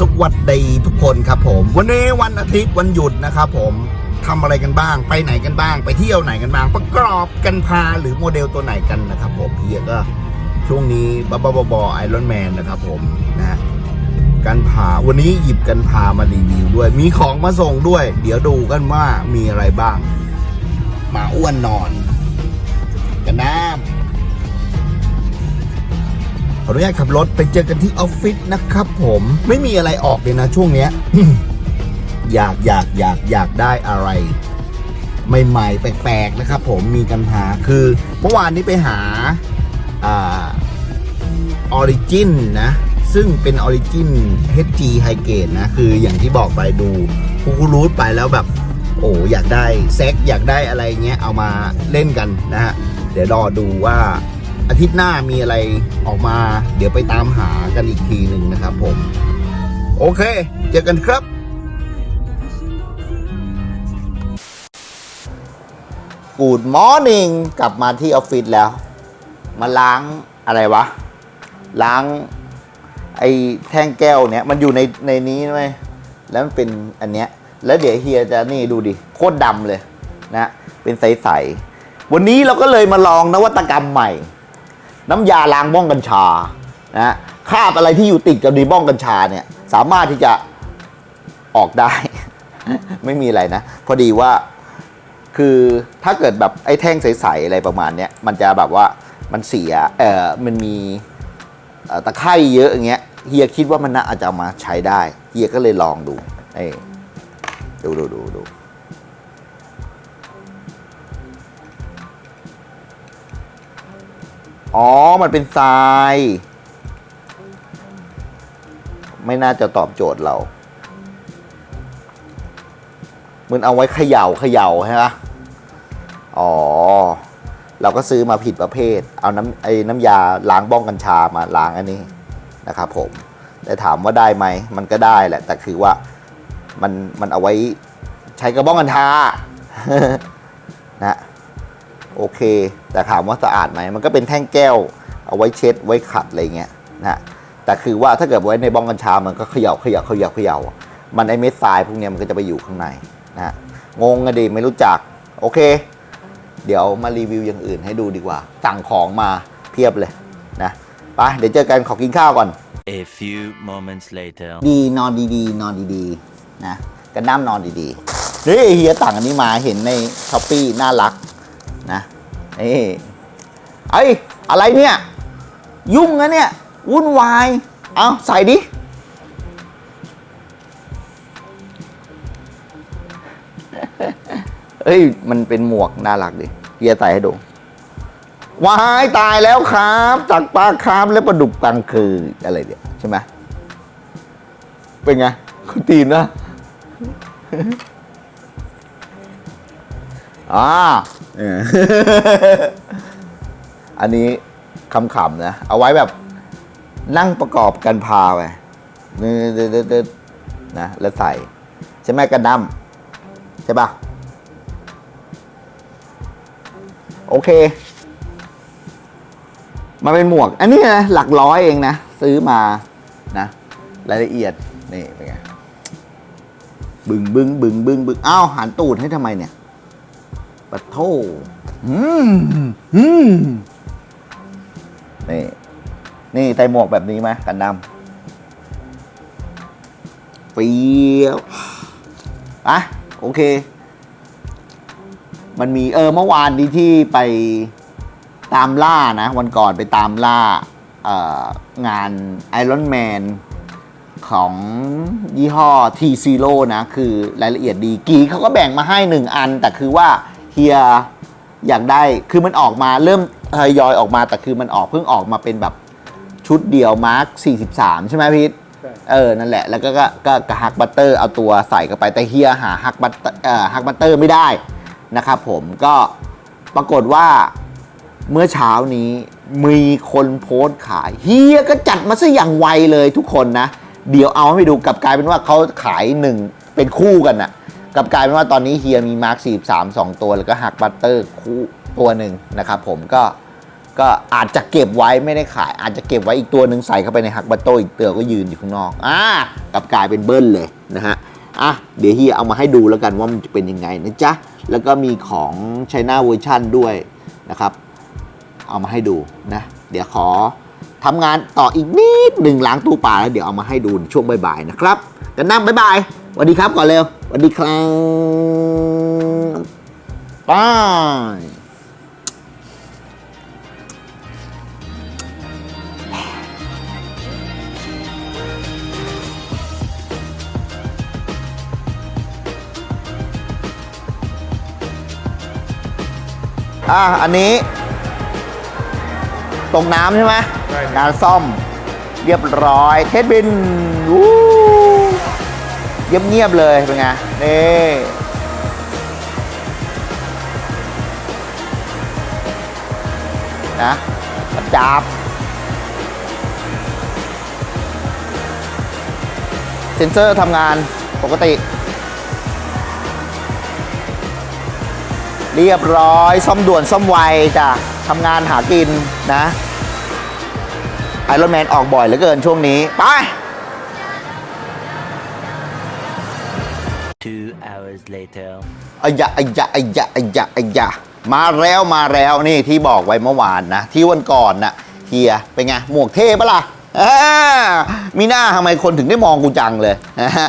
สวัสดีทุกคนครับผม วันนี้วันอาทิตย์วันหยุดนะครับผมทำอะไรกันบ้าง ไปไหนกันบ้าง ไปเที่ยวไหนกันบ้าง ประกอบกันพาหรือโมเดลตัวไหนกันนะครับผมเฮียก็ช่วงนี้บ้าบ้าบอไอรอนแมนนะครับผมนะกันพาวันนี้หยิบกันพามารีวิวด้วย มีของมาส่งด้วย เดี๋ยวดูกันว่ามีอะไรบ้าง มาอ้วนนอน กันน้ำ ออนุญาตขับรถไปเจอกันที่ออฟฟิศนะครับผมไม่มีอะไรออกเลยนะช่วงเนี้ย อยากอยากอยากอยากได้อะไรใหม่ๆ แปลกๆนะครับผมมีกันหาคือเมื่อวานนี้ไปหาอออริจินนะ ซึ่งเป็นออริจิน HG High Grade นะ คืออย่างที่บอกไปดูคูคูรูทไปแล้วแบบ โอ้อยากได้แซกอยากได้อะไรเงี้ย เอามาเล่นกันนะฮะ เดี๋ยวรอดูว่า อาทิตย์หน้ามีอะไรออกมา เดี๋ยวไปตามหากันอีกทีหนึ่งนะครับผม โอเค เจอกันครับ กูดมอร์นิ่งกลับมาที่ออฟฟิศแล้ว มาล้างอะไรวะ ล้าง ไอ้แท่งแก้วเนี้ย มันอยู่ในในนี้ไหมแล้วมันเป็นอันเนี้ย แล้วเดี๋ยวเฮียจะนี่ดูดิโคตรดำเลยนะ เป็นใสๆวันนี้เราก็เลยมาลองนวัตกรรมใหม่ น้ำยาล้างบ้องกัญชานะคราบอะไรที่อยู่ติดกับดีบ้องกัญชาเนี่ยสามารถที่จะออกได้ ไม่มีอะไรนะ พอดีว่าคือถ้าเกิดแบบไอ้แท่งใสๆอะไรประมาณเนี้ยมันจะแบบว่ามันเสียเออมันมีตะไคร่เยอะอย่างเงี้ยเฮียคิดว่ามันน่าอาจจะเอามาใช้ได้เฮียก็เลยลองดูเอ้ยดูดูดูดู อ๋อ มันเป็นทราย ไม่น่าจะตอบโจทย์เรา มันเอาไว้เขย่าเขย่าใช่ไหมอ๋อ เราก็ซื้อมาผิดประเภท เอาน้ำไอ้น้ำยาล้างบ้องกัญชามาล้างอันนี้นะครับผมแต่ถามว่าได้ไหม มันก็ได้แหละ แต่คือว่ามันมันเอาไว้ใช้กระบ้องกัญชานะ โอเค แต่ถามว่าสะอาดไหมมันก็เป็นแท่งแก้ว เอาไว้เช็ดไว้ขัดอะไรเงี้ยนะแต่คือว่าถ้าเกิดไว้ในบ้องกัญชา มันก็เขย่าเขย่าเขย่าเขย่ามันไอเม็ดทรายพวกเนี้ยมันก็จะไปอยู่ข้างในนะงงอะดิไม่รู้จัก โอเค เดี๋ยวมารีวิวอย่างอื่นให้ดูดีกว่า สั่งของมาเพียบเลยนะไปเดี๋ยวเจอกันขอกินข้าวก่อน A few moments later. ดีนอนดีๆ นอนดีๆนะกันน้ำนอนดีๆนี่เฮียต่างอันนี้มาเห็นในช้อปปี้น่ารักนะ นี่ไอ้อะไรเนี่ย ยุ่งนะเนี่ย วุ่นวาย เอาใส่ดิ เอ้ย มันเป็นหมวกน่ารักดิเฮียใส่ให้ดูวายตายแล้วครับจากปลาคราฟและปลาดุกกลางคืนอะไรเดี๋ยใช่ไหมเป็นไงคุณตีนนะ อ่าเออ อันนี้คำๆนะ เอาไว้แบบนั่งประกอบกันพาไปนี่ๆๆๆนะ แล้วใส่ ใช่ไหมกันดั้มใช่ปะโอเค มาเป็นหมวก อันนี้นะหลักร้อยเองนะ ซื้อมานะ รายละเอียด นี่เป็นไงบึงบึงบึงบึงบึงอ้าวหันตูดให้ทำไมเนี่ย ปะโทอืมอืมนี่ นี่ใส่หมวกแบบนี้ไหมกันดำเปียวอะโอเค มันมีเออเมื่อวานนี้ที่ไปตามล่านะ วันก่อนไปตามล่า เอ่องานไอรอนแมนของยี่ห้อ T Zero นะ คือรายละเอียดดีกีเขาก็แบ่งมาให้หนึ่งอัน แต่คือว่า เฮียอยากได้คือมันออกมาเริ่มทยอยออกมาแต่คือมันออกเพิ่งออกมาเป็นแบบชุดเดียวมาร์ค43 ใช่ไหมพีทใช่เออ นั่นแหละ แล้วก็ก็ก็กฮักบัตเตอร์เอาตัวใส่เข้าไปแต่เฮียหาฮักบัตเตอร์เอ่อฮักบัตเตอร์ไม่ได้นะครับผมก็ปรากฏว่าเมื่อเช้านี้มีคนโพสต์ขายเฮียก็จัดมาซะอย่างไวเลยทุกคนนะ เดี๋ยวเอาให้ดูกลับกลายเป็นว่าเขาขายหนึ่งเป็นคู่กันน่ะ กับกลายเป็นว่าตอนนี้เฮียมีมาร์ค43 2 ตัวแล้วก็ฮักบัตเตอร์คู่ตัวหนึ่งนะครับผมก็ก็อาจจะเก็บไว้ไม่ได้ขาย อาจจะเก็บไว้อีกตัวหนึ่งใส่เข้าไปในฮักบัตโตอีกเตือก็ยืนอยู่ข้างนอกอ่ากับกลายเป็นเบิ้ลเลยนะฮะอะเดี๋ยวเฮียเอามาให้ดูแล้วกันว่ามันจะเป็นยังไงนะจ๊ะแล้วก็มีของไชน่าเวอร์ชันด้วยนะครับ เอามาให้ดูนะ เดี๋ยวขอทำงานต่ออีกนิดหนึ่งล้างตู้ปลาแล้วเดี๋ยวเอามาให้ดูช่วงบ่ายๆนะครับกันนั่งบ๊ายบายส วัสดีครับก่อนเร็วสวัสดีครับบายอะอันนี้ตรงน้ำใช่ไหมใช่ครับงานซ่อมเรียบร้อย เทสบินวู้ เงียบๆเลยเป็นไงนี่นะประจับเซ็นเซอร์ทำงานปกติ เรียบร้อย ซ่อมด่วนซ่อมไวจ้ะทำงานหากินนะไอรอนแมนออกบ่อยเหลือเกินช่วงนี้ ไป Two hours later. อายะอายะอายะอายะอายะมาแล้วมาแล้วนี่ที่บอกไว้เมื่อวานนะ ที่วันก่อนน่ะเฮียเป็นไง หมวกเท่ปะล่ะอ่ามีหน้าทำไมคนถึงได้มองกูจังเลยนะฮะ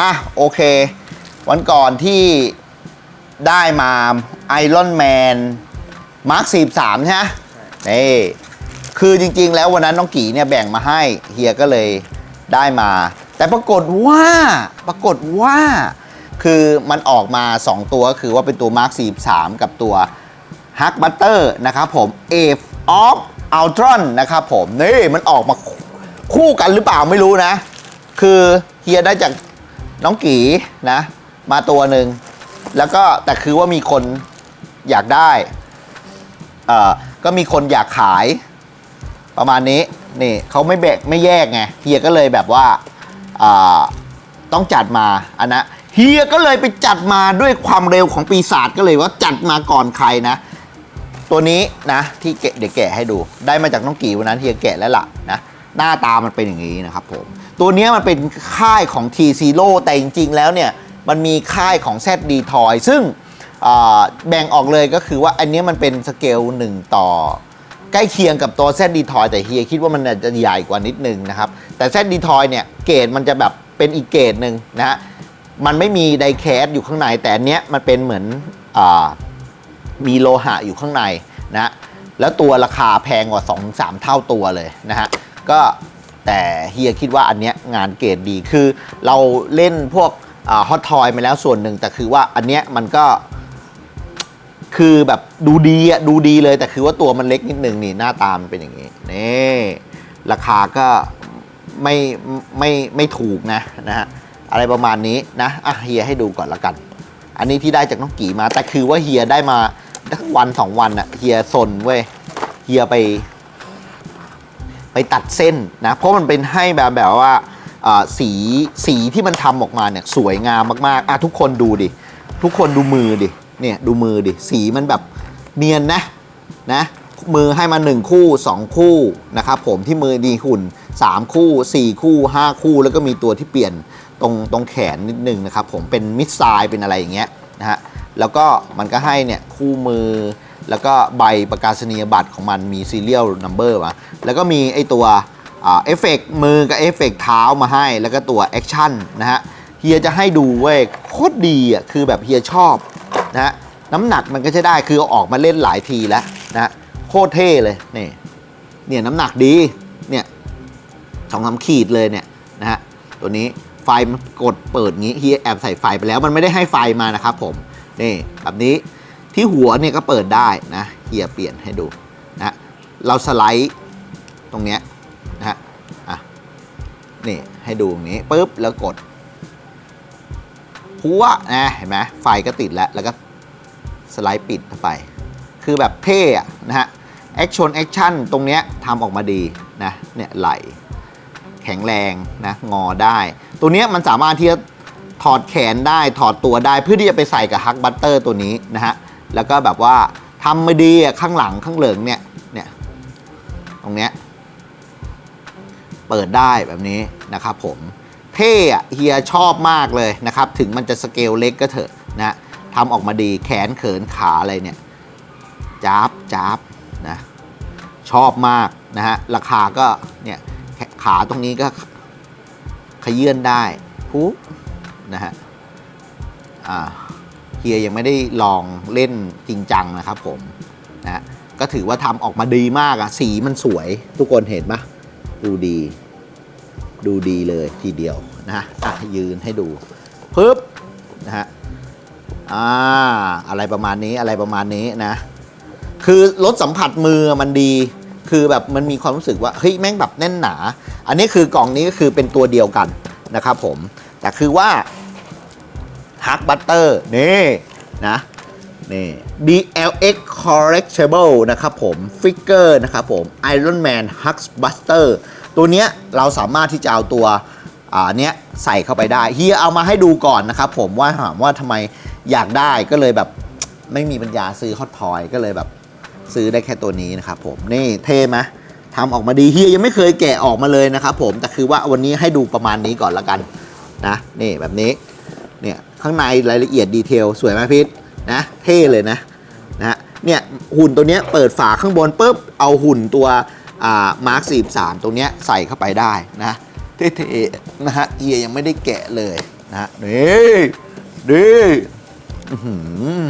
อะโอเค วันก่อนที่ได้มาไอรอนแมนมาร์คสี่สามใช่ไหมนี่คือจริงๆแล้ววันนั้นน้องกีเนี่ยแบ่งมาให้เฮียก็เลย ได้มา แต่ปรากฏว่าปรากฏว่า คือมันออกมา 2 ตัวก็คือว่าเป็นตัว Mark 43 กับตัว h u c k Butter นะครับผม Ave of Ultron นะครับผม นี่มันออกมาคู่กันหรือเปล่าไม่รู้นะ คือเฮียได้จากน้องกีนะ มาตัวหนึ่ง แล้วก็แต่คือว่ามีคนอยากได้ เอ่อ ก็มีคนอยากขายประมาณนี้ นี่เขาไม่แบกไม่แยกไงเฮียก็เลยแบบว่าต้องจัดมาอันนะเฮียก็เลยไปจัดมาด้วยความเร็วของปีศาจก็เลยว่าจัดมาก่อนใครนะ ตัวนี้นะที่เดี๋ยวแกะให้ดู ได้มาจากน้องกีวันนั้นเฮียแกะแล้วล่ะนะหน้าตามันเป็นอย่างนี้นะครับผม ตัวนี้มันเป็นค่ายของ T Zero แต่จริง ๆ แล้วเนี่ยมันมีค่ายของ ZD Toy ซึ่งแบ่งออกเลยก็คือว่าอันนี้มันเป็นสเกล1ต่อ ใกล้เคียงกับตัว ZD Toy แต่เฮียคิดว่ามันอาจจะใหญ่กว่านิดนึงนะครับ แต่ ZD Toy เนี่ยเกรดมันจะแบบเป็นอีกเกรดหนึ่งนะฮะมันไม่มีไดแคสอยู่ข้างใน แต่อันเนี้ยมันเป็นเหมือนอมีโลหะอยู่ข้างในนะแล้วตัวราคาแพงกว่า 2-3 เท่าตัวเลยนะฮะก็แต่เฮียคิดว่าอันเนี้ยงานเกรดดีคือเราเล่นพวกฮอตทอยมาแล้วส่วนหนึ่งแต่คือว่าอันเนี้ยมันก็ คือแบบดูดีอะดูดีเลยแต่คือว่าตัวมันเล็กนิดนึงนี่หน้าตามันเป็นอย่างนี้นี่ราคาก็ไม่ไม่ไม่ถูกนะนะฮะอะไรประมาณนี้นะอะเฮียให้ดูก่อนละกัน อันนี้ที่ได้จากน้องกีมา แต่คือว่าเฮียได้มาทั้งวันสองวันอะเฮียสนเว้ยเฮียไป ไปตัดเส้นนะ เพราะมันเป็นให้แบบแบบว่าอ่าสีสีที่มันทำออกมาเนี่ยสวยงามมากๆอะทุกคนดูดิ ทุกคนดูมือดิ เนี่ยดูมือดิ สีมันแบบเนียนนะนะมือให้มา 1 คู่ 2 คู่นะครับผมที่มือดีหุ่น 3 คู่ 4 คู่ 5 คู่ แล้วก็มีตัวที่เปลี่ยนตรงตรงแขนนิดนึงนะครับผมเป็นมิดไซล์เป็นอะไรอย่างเงี้ยนะฮะแล้วก็มันก็ให้เนี่ยคู่มือ แล้วก็ใบประกาศนียบัตรของมันมี serial number มาแล้วก็มีไอตัวเอฟเฟกมือกับเอฟเฟกเท้ามาให้ แล้วก็ตัวแอคชั่นนะฮะเฮียจะให้ดูเว้ยโคตรดีอะคือแบบเฮียชอบ นะฮะน้ำหนักมันก็จะได้คือเอาออกมาเล่นหลายทีแล้วนะฮะโคตรเท่เลยนี่เนี่ยน้ำหนักดีเนี่ยสองสามขีดเลยเนี่ยนะฮะตัวนี้ไฟมันกดเปิดงี้เฮียแอบใส่ไฟไปแล้วมันไม่ได้ให้ไฟมานะครับผมนี่แบบนี้ที่หัวเนี่ยก็เปิดได้นะเฮียเปลี่ยนให้ดูนะเราสไลด์ตรงเนี้ยนะฮะอะนี่ให้ดูอย่างนี้ปุ๊บแล้วกด หัวนะเห็นไหมไฟก็ติดแล้ว แล้วก็สไลด์ปิดไป คือแบบเท่นะฮะแอคชั่นแอคชั่นตรงเนี้ยทำออกมาดีนะเนี่ยไหลแข็งแรงนะงอได้ ตัวเนี้ยมันสามารถที่จะถอดแขนได้ถอดตัวได้เพื่อที่จะไปใส่กับฮักบัตเตอร์ตัวนี้นะฮะแล้วก็แบบว่าทำมาดีอะข้างหลังข้างเหลืองเนี่ยเนี่ยตรงเนี้ยเปิดได้แบบนี้นะครับผม เท่อะเฮียชอบมากเลยนะครับ ถึงมันจะสเกลเล็กก็เถอะนะทำออกมาดีแขนเขินขาอะไรเนี่ยจับจับนะชอบมากนะฮะราคาก็เนี่ยขขาตรงนี้ก็ขยื่นได้ปุ๊บนะฮะอ่าเฮียยังไม่ได้ลองเล่นจริงจังนะครับผมนะก็ถือว่าทำออกมาดีมากอะสีมันสวย ทุกคนเห็นปะดูดี ดูดีเลยทีเดียวนะฮะอะยืนให้ดูปึ๊บนะฮะอ่าอะไรประมาณนี้อะไรประมาณนี้นะ คือรถสัมผัสมือมันดีคือแบบมันมีความรู้สึกว่าเฮ้ยแม่งแบบแน่นหนา อันนี้คือกล่องนี้ก็คือเป็นตัวเดียวกันนะครับผม แต่คือว่าฮักบัตเตอร์นี่นะนี่ DLX Correctable นะครับผมฟิกเกอร์นะครับผม Iron Man Hux Buster ตัวเนี้ยเราสามารถที่จะเอาตัวอ่าเนี้ยใส่เข้าไปได้เฮียเอามาให้ดูก่อนนะครับผมว่าถามว่าทำไมอยากได้ก็เลยแบบไม่มีปัญญาซื้อฮอตทอยก็เลยแบบซื้อได้แค่ตัวนี้นะครับผมนี่เท่ไหมทำออกมาดีเฮียยังไม่เคยแกะออกมาเลยนะครับผมแต่คือว่าวันนี้ให้ดูประมาณนี้ก่อนละกันนะนี่แบบนี้เนี่ยข้างในรายละเอียดดีเทลสวยไหมพิษนะเท่เลยนะนะเนี่ยหุ่นตัวเนี้ยเปิดฝาข้างบนปุ๊บเอาหุ่นตัว มาร์คสี่สามตรงเนี้ยใส่เข้าไปได้นะเท่ๆนะฮะเฮียยังไม่ได้แกะเลยนะนี่ดีอื้อหือ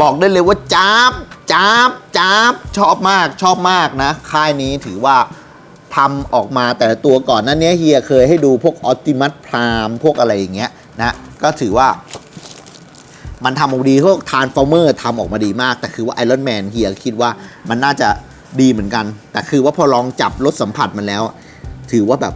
บอกได้เลยว่าจ้าบจ้าบจ้าบชอบมากชอบมากนะ ค่ายนี้ถือว่าทำออกมาแต่ละตัวก่อนนั้นเนี้ยเฮียเคยให้ดูพวกออติมั p พรามพวกอะไรอย่างเงี้ยนะก็ถือว่า มันทำออกมาดีพวกทานฟอร์เมอร์ทำออกมาดีมาก แต่คือว่าไอรอนแมนเฮียคิดว่ามันน่าจะ ดีเหมือนกัน แต่คือว่าพอลองจับรถสัมผัสมันแล้ว ถือว่าแบบ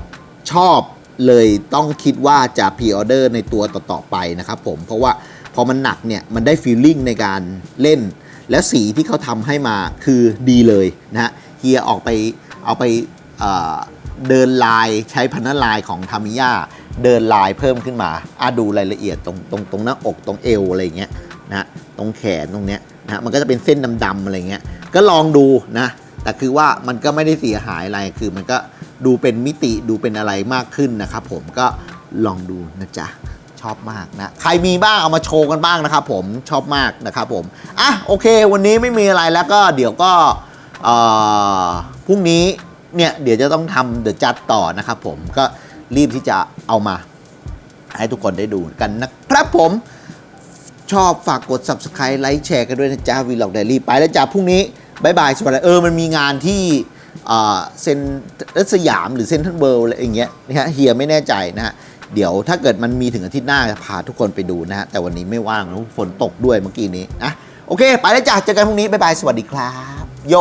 ชอบเลยต้องคิดว่าจะพ r ออเดอร์ในตัวต่อๆไปนะครับผมเพราะว่าพอมันหนักเนี่ยมันได้ฟีลลิ่งในการเล่น และสีที่เขาทำให้มาคือดีเลยนะฮะเฮียออกไปเอาไปเเดินลายใช้พันธลายของทามิยาเดินลายเพิ่มขึ้นมาอะดูรายละเอียดตรงตรงตรงหน้าอกตรงเอวอะไรเงี้ยนะตรงแขนตรงเนี้ยนะมันก็จะเป็นเส้นดำๆอะไรเงี้ยก็ลองดูนะ แต่คือว่ามันก็ไม่ได้เสียหายอะไรคือมันก็ดูเป็นมิติดูเป็นอะไรมากขึ้นนะครับผมก็ลองดูนะจ๊ะชอบมากนะใครมีบ้างเอามาโชว์กันบ้างนะครับผมชอบมากนะครับผมอะโอเค วันนี้ไม่มีอะไรแล้วก็เดี๋ยวก็พรุ่งนี้เนี่ยเดี๋ยวจะต้องทำเดอะจัดต่อนะครับผมก็รีบที่จะเอามา ให้ทุกคนได้ดูกันนะครับผมชอบฝากกด subscribe ไลค์แชร์กันด้วยนะจ๊ะวีล็อกไดรี่ไปแล้วจ้าพรุ่งนี้ บายบายสวัสดีเออมันมีงานที่เซนรัสยามหรือเซนทันเบิร์กอะไรอย่างเงี้ยนะฮะเฮียไม่แน่ใจนะฮะเดี๋ยวถ้าเกิดมันมีถึงอาทิตย์หน้าจะพาทุกคนไปดูนะฮะแต่วันนี้ไม่ว่างนะฝนตกด้วยเมื่อกี้นี้นะโอเค ไปแล้วจ้ะเจอกันพรุ่งนี้บายบายสวัสดีครับ โย